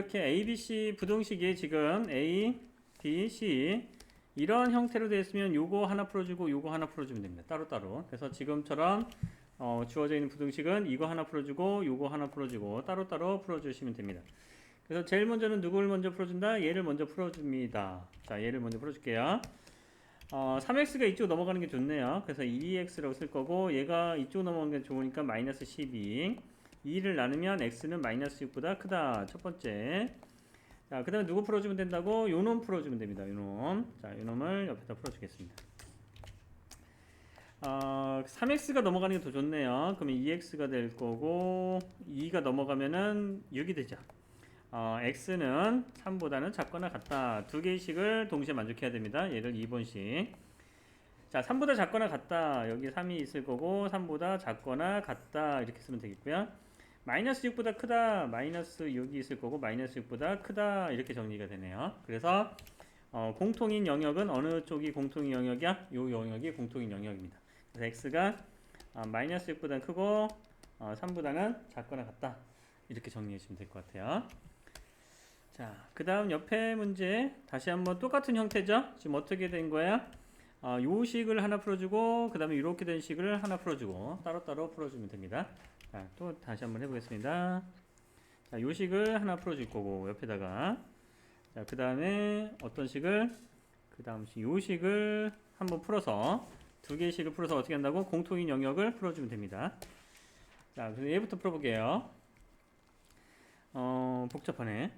이렇게 A, B, C 부동식이 지금 A, B, C 이런 형태로 되어 있으면 요거 하나 풀어주고 요거 하나 풀어주면 됩니다. 따로따로. 그래서 지금처럼 어, 주어져 있는 부등식은 이거 하나 풀어주고 요거 하나 풀어주고 따로따로 풀어주시면 됩니다. 그래서 제일 먼저는 누구를 먼저 풀어준다? 얘를 먼저 풀어줍니다. 자, 얘를 먼저 풀어줄게요. 어, 3x가 이쪽 넘어가는 게 좋네요. 그래서 2x라고 쓸 거고 얘가 이쪽 넘어가는 게 좋으니까 마이너스 12. 2를 나누면 x는 마이너스 6보다 크다. 첫 번째. 자, 그 다음에 누구 풀어주면 된다고? 요놈 풀어주면 됩니다. 요놈. 자, 요놈을 옆에다 풀어주겠습니다. 어, 3x가 넘어가는 게 더 좋네요. 그러면 2x가 될 거고 2가 넘어가면은 6이 되죠. 어, x는 3보다는 작거나 같다. 두 개의 식을 동시에 만족해야 됩니다. 얘를 2번씩. 자, 3보다 작거나 같다. 여기 3이 있을 거고 3보다 작거나 같다. 이렇게 쓰면 되겠고요. 마이너스 6보다 크다. 마이너스 6이 있을 거고 마이너스 6보다 크다. 이렇게 정리가 되네요. 그래서 어, 공통인 영역은 어느 쪽이 공통인 영역이야? 요 영역이 공통인 영역입니다. 그래서 x가 어, 마이너스 6보다 크고 어, 3보다는 작거나 같다. 이렇게 정리해 주시면 될 것 같아요. 자, 그 다음 옆에 문제 다시 한번 똑같은 형태죠? 지금 어떻게 된 거야? 어, 요 식을 하나 풀어주고 그 다음에 이렇게 된 식을 하나 풀어주고 따로따로 풀어주면 됩니다. 자, 또 다시 한번 해보겠습니다. 자, 요 식을 하나 풀어줄 거고 옆에다가 자, 그 다음에 어떤 식을 그 다음 식, 요 식을 한번 풀어서 두 개의 식을 풀어서 어떻게 한다고? 공통인 영역을 풀어주면 됩니다. 자, 그래서 얘부터 풀어볼게요. 어, 복잡하네.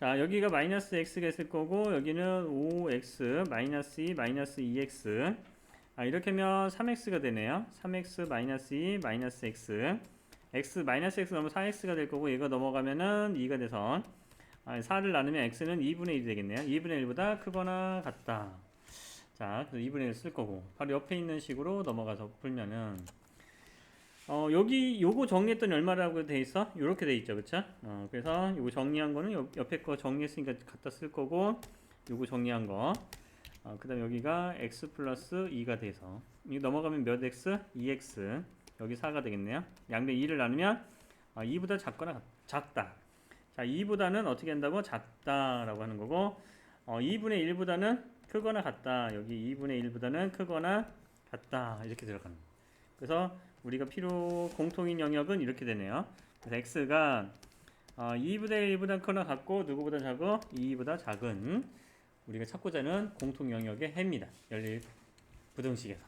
자, 여기가 마이너스 x가 있을 거고, 여기는 5x, 마이너스 2, 마이너스 2x. 아, 이렇게 하면 3x가 되네요. 3x, 마이너스 2, 마이너스 x. x, 마이너스 x 넘으면 4x가 될 거고, 얘가 넘어가면은 2가 돼서, 아, 4를 나누면 x는 2분의 1이 되겠네요. 2분의 1보다 크거나 같다. 자, 그래서 2분의 1 쓸 거고, 바로 옆에 있는 식으로 넘어가서 풀면은, 어, 여기 요거 정리했더니 얼마라고 돼 있어? 요렇게 돼 있죠. 그쵸? 어, 그래서 요거 정리한 거는 옆, 옆에 거 정리했으니까 갖다 쓸 거고 요거 정리한 거. 어, 그 다음에 여기가 x 플러스 2가 돼서 이거 넘어가면 몇 x? 2x 여기 4가 되겠네요. 양대 2를 나누면 어, 2보다 작거나 같- 작다. 자, 2보다는 어떻게 한다고? 작다 라고 하는 거고 어, 2분의 1보다는 크거나 같다. 여기 2분의 1보다는 크거나 같다. 이렇게 들어가는 거예요. 그래서 우리가 필요 공통인 영역은 이렇게 되네요. 그래서 x가 어, 2분의 1보다 크거나 같고 누구보다 작고 2보다 작은 우리가 찾고자 하는 공통 영역의 해입니다. 열릴 부등식에서.